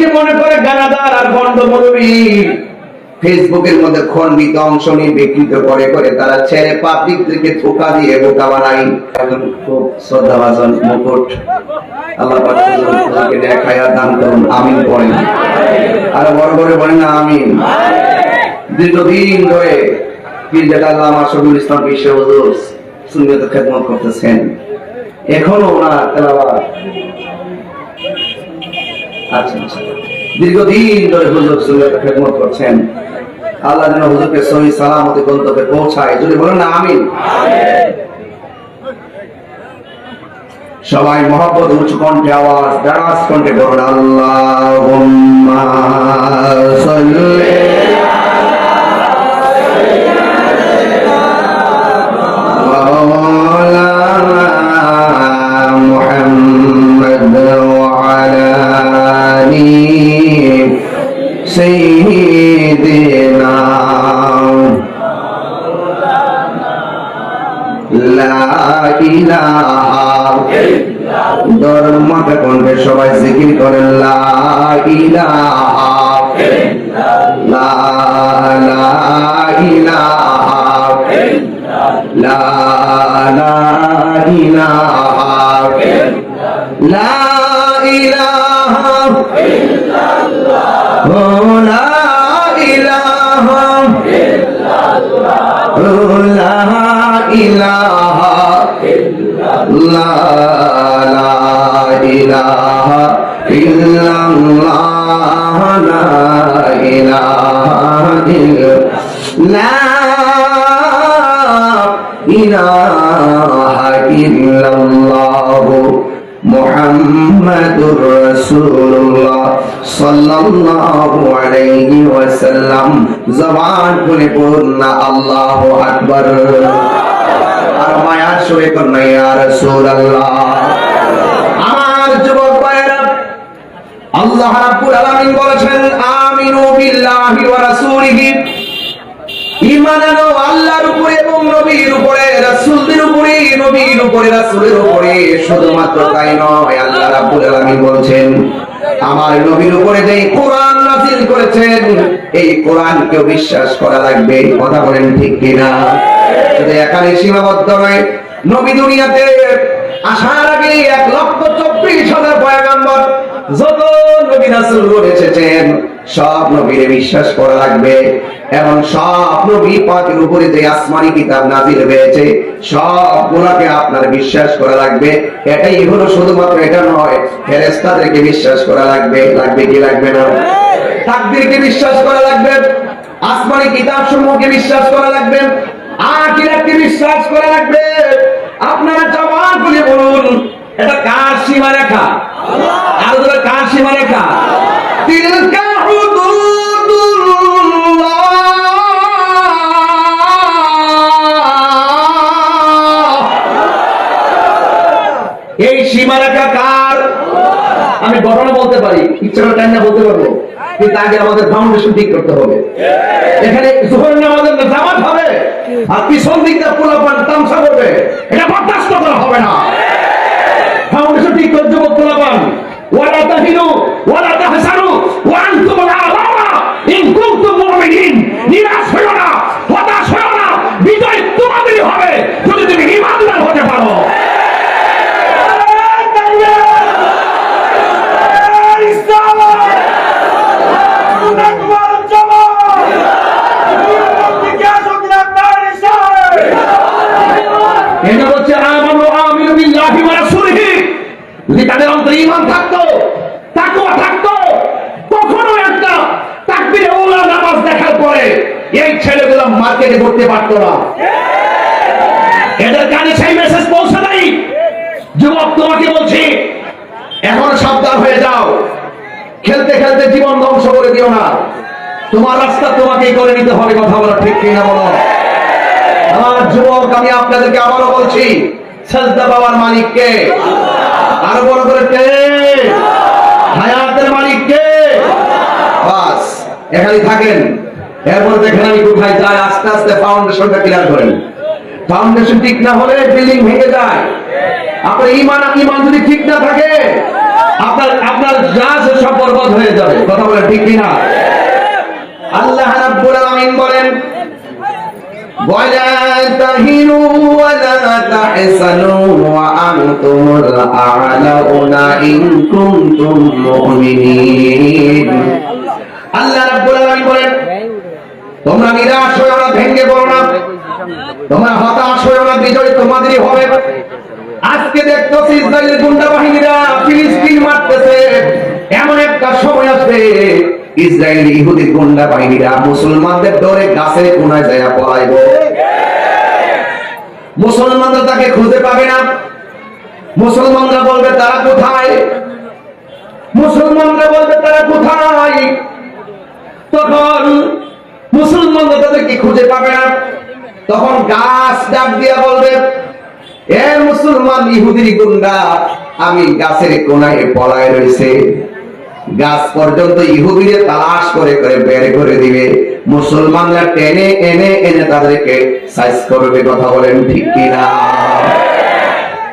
আমাদেরকে মনে করে গানাদার আর ভণ্ড মরবি ফেসবুকের মধ্যে খণ্ডিত অংশ নিয়ে বিকৃত করে করে তারা ছেড়ে পাবলিকদেরকে ধোকা দিয়ে বোকা বানাই শ্রদ্ধাভাজন মুকুট। আল্লাহ পাক দান করুন। আমিন আর বড় করে না, আমিন। দীর্ঘদিন ধরে ইসলাম খেদমত করতেছেন। এখনও ওনার দীর্ঘদিন ধরে হুজুর সুন্নিয়ত খেদমত করছেন। আল্লাহ যেন হুজুরকে সহি সালামতে গন্তব্যে পৌঁছায়। যদি বলেন না, আমিন। সবাই মহব্বত উচ্চ কণ্ঠে আওয়াজ দারাজ কণ্ঠে বলুন, আল্লাহুম্মা সবাই জিকির করেন লা ইলাহা লা লা ইলাহা লা লা ইলাহা লা ইলাহা লা লা ইলাহা ইল্লাল্লাহ, লা ইলাহা ইল্লাল্লাহ মুহাম্মাদুর রাসূলুল্লাহ সাল্লাল্লাহু আলাইহি ওয়াসাল্লাম। জবান খুলে পড়ুন আল্লাহু আকবার। আর মায়ার সুরে কন্যা ইয়া রাসূলুল্লাহ আমার যুবক ভাইরা আল্লাহ রাব্বুল আলামিন বলেছেন, আমিনু বিল্লাহি ওয়া রাসূলিহি। ঈমান আনো আল্লাহর উপরে এবং নবীর উপরে, রাসূলদের উপরে, নবীর উপরে, রাসূলের উপরে। শুধুমাত্র তাই নয়, আল্লাহ রাব্বুল আলামিন বলছেন, আমার নবীর উপরে যে কোরআন নাযিল করেছেন, এই কোরআনকেও বিশ্বাস করা লাগবে। কথা বলেন ঠিক কিনা? শুধু এখানে সীমাবদ্ধ নয়, নবী দুনিয়াতে আসার আগে এক লক্ষ চব্বিশ হাজার পয়গাম্বর যত নবী এসেছেন, সব নবীরে বিশ্বাস করা লাগবে। এবং সব নবী উপরে যে আসমানি কিতাব নাজিল হয়েছে আপনার বিশ্বাস করা লাগবে। এটাই হলো শুধুমাত্র এটা নয়, ফেরেশতাদেরকে বিশ্বাস করা লাগবে। লাগবে কি লাগবে না? বিশ্বাস করা লাগবে। আসমানি কিতাব সমূহকে বিশ্বাস করা লাগবে। আখিরাতকে বিশ্বাস করা লাগবে। আপনারা জবান খুলে বলুন এটা কার সীমা রেখা? আর কার সীমা রেখা? এই সীমা রেখা কার? আমি ঘটনা বলতে পারি, ইচ্ছা করে বলতে পারব, কিন্তু আগে আমাদের ফাউন্ডেশন ঠিক করতে হবে। এখানে জোহর নামাজের হবে, আর পিছন দিক দিয়ে পোলাপান তামসা করবে। এটা বরদাস্ত করা হবে না। করে যুবক ওয়ালা তাহিনু ওয়ালা তাহসানু ওয়া আনতুমুল আ'লাউনা ইন কুনতুম মুমিনিন নিরাশ হইও না হতাশ হইও না বিজয় তোমাদেরই হবে যদি তুমি ঈমানদার হতে পারো এটা হচ্ছে আমানু আমিনু বিল্লাহি ওয়া রাসূলিহি যদি ঈমান থাকতো, তাকওয়া থাকতো, কখনো একটা তাকবীরে ওলা নামাজ দেখার পরে এই ছেলেগুলো মার্কেটে করতে পারতো না। এদের কানে সেই মেসেজ পৌঁছে নাই যুবক, তোমাকে বলছি, এখন সাবধান হয়ে যাও। খেলতে খেলতে জীবন ধ্বংস করে দিও না। তোমার রাস্তা তোমাকেই করে নিতে হবে, কথা বলো ঠিক কিনা বলো? আমার যুবক, আমি আপনাদেরকে আবারও বলছি, সাজদা বাবার মালিককে আর বড় করে কে? হায়াতের মালিক কে? বাস, এখানে থাকেন। এরপর দেখেন আমি কোথায় যাই, আস্তে আস্তে ফাউন্ডেশনটা ক্লিয়ার করেন। ফাউন্ডেশন ঠিক না হলে বিল্ডিং ভেঙে যায়। আপনার ইমান ইমান যদি ঠিক না থাকে, আপনার আপনার যা সব বরবাদ হয়ে যাবে। কথা বলে ঠিক কিনা? আল্লাহ রাব্বুল আলামিন বলেন বলা تهنوا ولا تحزنوا وأنتم الأعلون إن كنتم مؤمنين আল্লাহ রাব্বুল আলামিন বলেন তোমরা নিরাশ হয়ে না ভেঙে পড়ো না তোমরা হতাশ হয়ে না বিজয় তোমাদেরই হবে আজকে দেখতেছি ইসরায়েলের গুন্ডা বাহিনীরা ফিলিস্তিন মারতেছে এমন একটা সময় আসবে ইসরায়েল ইহুদি গুন্ডা বাহিনীরা মুসলমানদের ডরে গাছের কোনায় যায় পলাইব মুসলমানরা তাকে খুঁজে পাবে না। মুসলমানরা বলবে, তারা কোথায়? মুসলমানরা বলবে, তারা কোথায়? তখন মুসলমানরা তাদেরকে খুঁজে পাবে না। তখন গাছ ডাক দিয়া বলবে, এ মুসলমান ইহুদির গুন্ডা, আমি গাছের কোনায় পলায় রয়েছে গাছ পর্যন্ত ইহুদিরে তালাশ করে করে বের করে দিবে। মুসলমানরা টেনে এনে এনে তাদেরকে সাইজ করবে কথা বলেন ঠিক কিনা?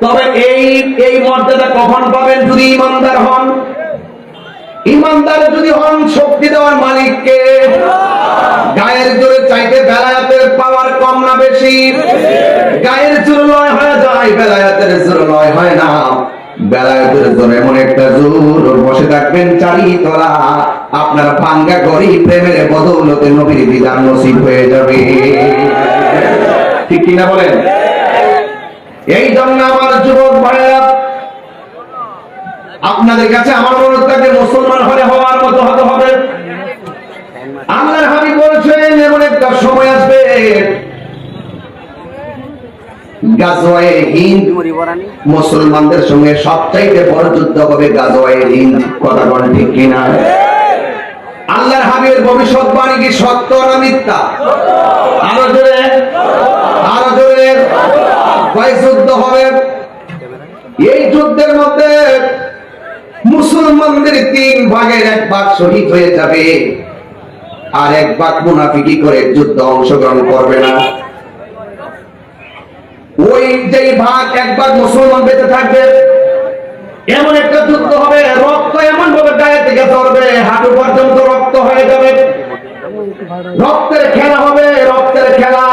তবে এই এই মর্যাদা কখন পাবেন যদি ইমানদার হন? যদি হন, শক্তি দেওয়ার মালিককে। গায়ের জোরে চাইতে বেলায়াতের পাওয়ার কম না বেশি? গায়ের জোর লয় হয়ে যায় বেলায়াতের জোর লয় হয় না। বেলায়াতের জোর এমন একটা জোর, বসে থাকবেন চারি তলা আপনার ভাঙ্গা গড়ি প্রেমের বদৌলতে নবীর বিধান নসিব হয়ে যাবে। ঠিক কিনা বলেন? এই জন্য আমার যুবক ভাইরা আপনাদের কাছে আমার অনুরোধ থাকবে, মুসলমান হলে হওয়ার মতো হতে হবে। আল্লাহর হাবিব বলছেন, এমন একটা সময় আসবে, গাজওয়ায়ে হিন্দ মুসলমানদের সঙ্গে সবচাইতে বড় যুদ্ধ হবে গাজওয়ায়ে হিন্দ। কথা বলেন ঠিক কিনা? আল্লাহর হাবিবের ভবিষ্যৎবাণী কি সত্য না মিথ্যা? আরও জোরে আরও জোরে। যুদ্ধ হবে? এই যুদ্ধের মধ্যে মুসলমানদের তিন ভাগের এক ভাগ শহীদ হয়ে যাবে। আর এক ভাগ মুনাফিকি করে যুদ্ধ অংশগ্রহণ করবে না। ওই যেই ভাগ এক ভাগ মুসলমান বেঁচে থাকবে এমন একটা যুদ্ধ হবে, রক্ত এমন ভাবে গায়ে থেকে ধরবে, হাঁটু পর্যন্ত রক্ত হয়ে যাবে। রক্তের খেলা হবে, রক্তের খেলা।